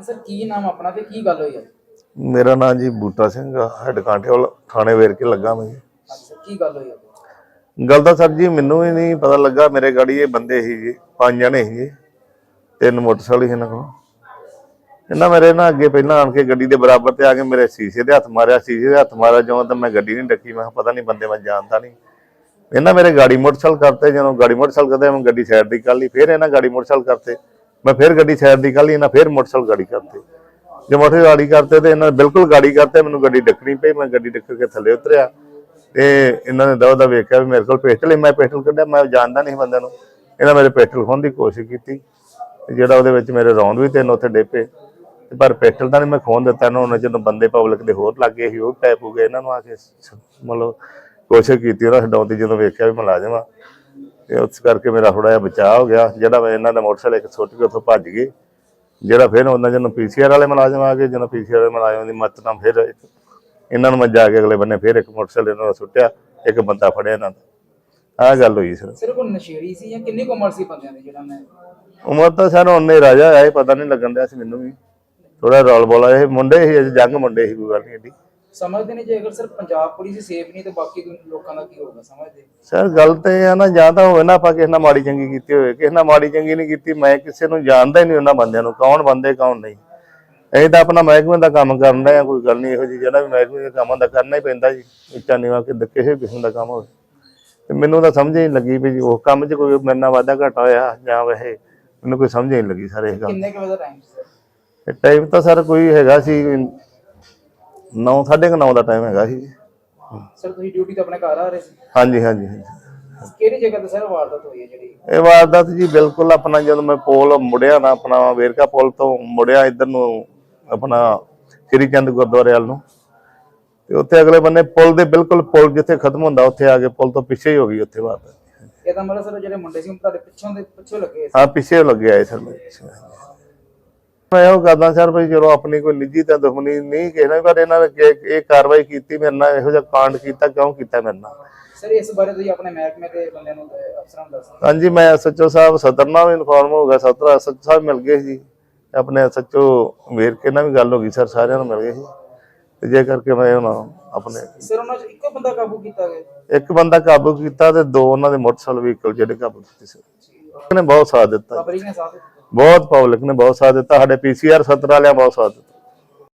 Sir ਕੀ ਨਾਮ ਆਪਣਾ ਤੇ ਕੀ ਗੱਲ ਹੋਈ ਹੈ ਮੇਰਾ ਨਾਮ ਜੀ ਬੂਟਾ ਸਿੰਘ ਆ ਹੈਡ ਕਾਂਟੇਵਾਲ ਥਾਣੇ ਵੇਰ ਕੇ ਲੱਗਾ ਮੈਂ ਜੀ। ਕੀ ਗੱਲ ਹੋਈ ਹੈ ਗੱਲ ਤਾਂ ਸਰ ਜੀ ਮੈਨੂੰ ਵੀ ਨਹੀਂ ਪਤਾ ਲੱਗਾ, ਮੇਰੇ ਗਾੜੀ ਇਹ ਬੰਦੇ ਸੀ ਜੀ ਪੰਜ ਜਣੇ ਸੀ ਜੀ ਤਿੰਨ ਮੋਟਰਸਾਈਕਲ ਸੀ ਇਹਨਾਂ ਕੋਲ। ਇਹਨਾਂ ਮੇਰੇ ਨਾਲ ਅੱਗੇ ਪਹਿਲਾਂ ਆਣ ਕੇ ਗੱਡੀ ਦੇ ਬਰਾਬਰ ਤੇ ਆ ਕੇ ਮੇਰੇ ਸ਼ੀਸ਼ੇ ਦੇ ਹੱਥ ਮਾਰਿਆ, ਸ਼ੀਸ਼ੇ ਦੇ ਹੱਥ ਮਾਰਿਆ, ਜਦੋਂ ਤਾਂ ਮੈਂ ਗੱਡੀ ਨਹੀਂ ਡੱਕੀ, ਮੈਂ ਕਿਹਾ ਪਤਾ ਨਹੀਂ ਬੰਦੇ ਮੈਂ ਜਾਣਦਾ ਨਹੀਂ। ਇਹਨਾਂ ਮੇਰੇ ਗਾੜੀ ਮੋਟਰਸਾਈਕਲ ਕਰਤੇ, ਜਦੋਂ ਗਾੜੀ ਮੋਟਰਸਾਈਕਲ ਕਰਦੇ, ਮੈਂ ਗੱਡੀ ਸਾਈਡ ਦੀ ਕਰ ਲਈ, ਫਿਰ ਇਹਨਾਂ ਗਾੜੀ ਮੋਟਰਸਾਈਕਲ ਕਰਤੇ। ਮੈਂ ਫਿਰ ਗੱਡੀ ਸਾਈਡ ਦੀ ਕਰ ਲਈ, ਇਹਨਾਂ ਫਿਰ ਮੋਟਰਸਾਈਕਲ ਗਾੜੀ ਕਰਤੇ। ਜੇ ਮੋਟਰਸਾਈਕਲ ਗਾੜੀ ਕਰਤੇ ਤੇ ਇਹਨਾਂ ਬਿਲਕੁਲ ਗਾੜੀ ਕਰਤੇ, ਮੈਨੂੰ ਗੱਡੀ ਡੱਕਣੀ ਪਈ, ਮੈਂ ਗੱਡੀ ਡੱਕ ਕੇ ਥੱਲੇ ਉਤਰਿਆ। ਤੇ ਇਹਨਾਂ ਨੇ ਦਵਾ ਦਾ ਵੇਖਿਆ ਵੀ ਮੇਰੇ ਕੋਲ ਪਿਸਟਲ ਹੀ ਮੈਂ ਪਿਸਟਲ ਕੱਢਿਆ, ਮੈਂ ਜਾਣਦਾ ਨਹੀਂ ਬੰਦੇ ਨੂੰ। ਇਹਨਾਂ ਮੇਰੇ ਪਿਸਟਲ ਖੋਹਣ ਦੀ ਕੋਸ਼ਿਸ਼ ਕੀਤੀ। ਤੇ ਜਿਹੜਾ ਉਹਦੇ ਵਿੱਚ ਮੇਰੇ ਰੌਂਦ ਵੀ ਤਿੰਨ ਉੱਥੇ ਡੇਪੇ। ਤੇ ਪਰ ਪਿਸਟਲ ਤਾਂ ਨਹੀਂ ਮੈਂ ਖੋਹਣ ਦਿੱਤਾ ਇਹਨਾਂ ਨੂੰ ਜਦੋਂ ਬੰਦੇ ਪਬਲਿਕ ਦੇ ਹੋਰ ਲੱਗੇ ਸੀ, ਉਹ ਟੈਪ ਹੋ ਗਏ। ਇਹਨਾਂ ਨੂੰ ਆ ਕੇ ਮਤਲਬ ਕੋਸ਼ਿਸ਼ ਕੀਤੀ ਉਹਨਾਂ ਛਡਾਉਣ ਦੀ, ਜਦੋਂ ਵੇਖਿਆ ਵੀ ਮੁਲਾਜ਼ਮ ਆ। ਤੇ ਉਸ ਕਰਕੇ ਮੇਰਾ ਥੋੜਾ ਜਿਹਾ ਬਚਾਅ ਹੋ ਗਿਆ। ਜਿਹੜਾ ਮੈਂ ਇਹਨਾਂ ਦਾ ਮੋਟਰਸਾਈਕਲ ਇੱਕ ਸੁੱਟ ਕੇ ਉੱਥੋਂ ਭੱਜ ਗਏ। ਜਿਹੜਾ ਫਿਰ ਉਹਨਾਂ ਜਦੋਂ ਪੀਸੀਆਰ ਵਾਲੇ ਮੁਲਾਜ਼ਮ ਆ ਗਏ, ਜਦੋਂ ਪੀਸੀਆਰ ਵਾਲੇ ਮੁਲਾਜ਼ਮ ਦੀ ਮਦਦ ਨਾਲ ਫਿਰ ਇਹਨਾਂ ਨੂੰ ਮੈਂ ਜਾ ਕੇ ਅਗਲੇ ਬੰਨੇ ਫਿਰ ਇੱਕ ਮੋਟਰਸਾਈਕਲ ਇਹਨਾਂ ਦਾ ਸੁੱਟਿਆ ਇੱਕ ਬੰਦਾ ਫੜਿਆ ਇਹਨਾਂ ਦਾ। ਆਹ ਗੱਲ ਹੋਈ ਸਰ। ਸਿਰ ਕੋਈ ਨਸ਼ੇੜੀ ਸੀ ਜਾਂ ਕਿੰਨੀ ਕੁ ਉਮਰ ਸੀ ਬੰਦਿਆਂ ਦੀ ਜਿਹੜਾ ਨੇ ਉਮਰ ਤਾਂ ਸਾਨੂੰ ਉਹਨੇ ਰਾਜਾ ਆਇਆ ਪਤਾ ਨਹੀਂ ਲੱਗਣ ਡਿਆ ਸੀ ਮੈਨੂੰ ਵੀ। ਥੋੜਾ ਰੌਲ ਬੋਲਾ ਇਹ ਮੁੰਡੇ ਸੀ ਅਜੇ ਜੰਗ ਮੁੰਡੇ ਸੀ ਕੋਈ ਗੱਲ ਨਹੀਂ ਏਡੀ। ਸਮਝਦੇ ਨੇ ਜੇ ਅਗਰ ਸਰ ਪੰਜਾਬ ਪੁਲਿਸ ਸੇਫ ਨਹੀਂ ਤੇ ਬਾਕੀ ਲੋਕਾਂ ਦਾ ਕੀ ਹੋਊਗਾ ਸਮਝਦੇ? ਸਰ ਗੱਲ ਤੇ ਇਹ ਆ ਨਾ ਜਾਂ ਤਾਂ ਹੋਵੇ ਨਾ ਆਪਾਂ ਕਿਸੇ ਨਾਲ ਮਾੜੀ ਚੰਗੀ ਕੀਤੀ ਹੋਵੇ। ਕਿਸੇ ਨਾਲ ਮਾੜੀ ਚੰਗੀ ਨਹੀਂ ਕੀਤੀ ਮੈਂ ਕਿਸੇ ਨੂੰ ਜਾਣਦਾ ਹੀ ਨਹੀਂ ਉਹਨਾਂ ਬੰਦਿਆਂ ਨੂੰ ਕੌਣ ਬੰਦੇ ਕੌਣ ਨਹੀਂ। ਅਸੀਂ ਤਾਂ ਆਪਣਾ ਮਹਿਕਮੇ ਦਾ ਕੰਮ ਕਰਨ ਆ ਕੋਈ ਗੱਲ ਨਹੀਂ ਇਹੋ ਜਿਹੀ ਜਿਹੜਾ ਵੀ ਮਹਿਕਮੇ ਦੇ ਕੰਮਾਂ ਦਾ ਕਰਨਾ ਹੀ ਪੈਂਦਾ ਜੀ। ਇੱਚਾ ਨਿਵਾ ਕਿ ਕਿਸੇ ਕਿਸਮ ਦਾ ਕੰਮ ਹੋਵੇ। ਤੇ ਮੈਨੂੰ ਤਾਂ ਸਮਝ ਨਹੀਂ ਲੱਗੀ ਵੀ ਉਹ ਕੰਮ 'ਚ ਕੋਈ ਮੇਰੇ ਨਾਲ ਵਾਧਾ ਘਾਟਾ ਹੋਇਆ ਜਾਂ ਵੈਸੇ ਮੈਨੂੰ ਕੋਈ ਸਮਝ ਨਹੀਂ ਲੱਗੀ ਸਰ ਇਹ ਗੱਲ ਕਿੰਨੇ ਕੁ ਵਜੇ ਦਾ ਟਾਈਮ ਸੀ ਟਾਈਮ ਤਾਂ ਸਰ ਕੋਈ ਹੈਗਾ ਸੀ 9 9:30 ਦਾ ਟਾਈਮ ਹੈਗਾ ਸੀ ਸਰ ਤੁਸੀਂ ਡਿਊਟੀ ਤੋਂ ਆਪਣੇ ਘਰ ਆ ਰਹੇ ਸੀ? ਹਾਂਜੀ ਹਾਂਜੀ ਹਾਂਜੀ। ਕਿਹੜੀ ਜਗ੍ਹਾ ਤੇ ਸਰ ਵਾਰਦਾਤ ਹੋਈ ਹੈ ਜਿਹੜੀ? ਇਹ ਵਾਰਦਾਤ ਜੀ ਬਿਲਕੁਲ ਆਪਣਾ ਜਦੋਂ ਮੈਂ ਪੋਲ ਮੁੜਿਆ ਨਾ ਆਪਣਾ ਵੇਰਕਾ ਪੁਲ ਤੋਂ ਮੁੜਿਆ ਇੱਧਰ ਨੂੰ ਆਪਣਾ ਸ੍ਰੀ ਚੰਦ ਗੁਰਦੁਆਰੇ ਵੱਲ ਨੂੰ। ਤੇ ਉੱਥੇ ਅਗਲੇ ਬੰਨੇ ਪੁਲ ਦੇ ਬਿਲਕੁਲ ਪੁਲ ਜਿੱਥੇ ਖਤਮ ਹੁੰਦਾ ਉੱਥੇ ਆ ਕੇ ਪੁਲ ਤੋਂ ਪਿੱਛੇ ਹੀ ਹੋ ਗਈ ਉੱਥੇ ਵਾਰਦਾਤ ਇਹਦਾ ਮਤਲਬ ਸਰ ਜਿਹੜੇ ਮੁੰਡੇ ਸੀ ਉਹ ਤੁਹਾਡੇ ਪਿੱਛੋਂ ਦੇ ਪਿੱਛੇ ਲੱਗੇ ਸੀ? ਹਾਂ ਪਿੱਛੇ ਲੱਗੇ ਆਏ ਸਰ। ਮੈਂ ਕਰਦਾ ਸਰ ਚਲੋ ਆਪਣੀ ਕੋਈ ਨਿੱਜੀ ਤਾਂ ਦੁਸ਼ਮਣੀ ਨਹੀਂ ਕਹਿਣਾ ਪਰ ਇਹਨਾਂ ਨੇ ਇਹ ਕਾਰਵਾਈ ਕੀਤੀ ਮੇਰੇ ਨਾਲ ਇਹੋ ਜਿਹਾ ਕਾਂਡ ਕੀਤਾ ਕਿਉਂ ਕੀਤਾ ਮੇਰੇ ਨਾਲ? ਸਰ ਇਸ ਬਾਰੇ ਤੁਸੀਂ ਆਪਣੇ ਮਹਿਕਮੇ ਦੇ ਬੰਦਿਆਂ ਨੂੰ ਅਫਸਰਾਂ ਨੂੰ ਦੱਸੋ। ਹਾਂਜੀ ਮੈਂ ਐਸਐਚਓ ਸਾਹਿਬ ਸਦਰ ਨਾਲ ਵੀ ਇਨਫੋਰਮ ਹੋ ਗਿਆ ਸਦਰ ਐਸਐਚਓ ਸਾਹਿਬ ਮਿਲ ਗਏ ਸੀ। ਆਪਣੇ ਐਸਐਚਓ ਵੇਰ ਕੇ ਨਾਲ ਵੀ ਗੱਲ ਹੋ ਗਈ ਸਰ ਸਾਰਿਆਂ ਨੂੰ ਮਿਲ ਗਏ ਸੀ। ਤੇ ਜੇ ਕਰਕੇ ਮੈਂ ਹੁਣ ਆਪਣੇ ਸਰ ਉਹਨਾਂ ਚ ਇੱਕੋ ਬੰਦਾ ਕਾਬੂ ਕੀਤਾ ਗਿਆ? ਇੱਕ ਬੰਦਾ ਕਾਬੂ ਕੀਤਾ ਤੇ ਦੋ ਉਹਨਾਂ ਦੇ ਮੋਟਰਸਾਈਕਲ ਵਹੀਕਲ ਜਿਹੜੇ ਕਾਬੂ ਕੀਤੇ ਸੀ। ਉਹਨੇ ਬਹੁਤ ਸਾਥ ਦਿੱਤਾ। ਪਬਲਿਕ ਨੇ ਸਾਥ ਦਿੱਤਾ। ਬਹੁਤ ਪਬਲਿਕ ਨੇ ਬਹੁਤ ਸਾਥ ਦਿੱਤਾ। ਸਾਡੇ ਪੀਸੀਆਰ ਸਦਰ ਵਾਲਿਆਂ ਬਹੁਤ ਸਾਥ ਦਿੱਤਾ।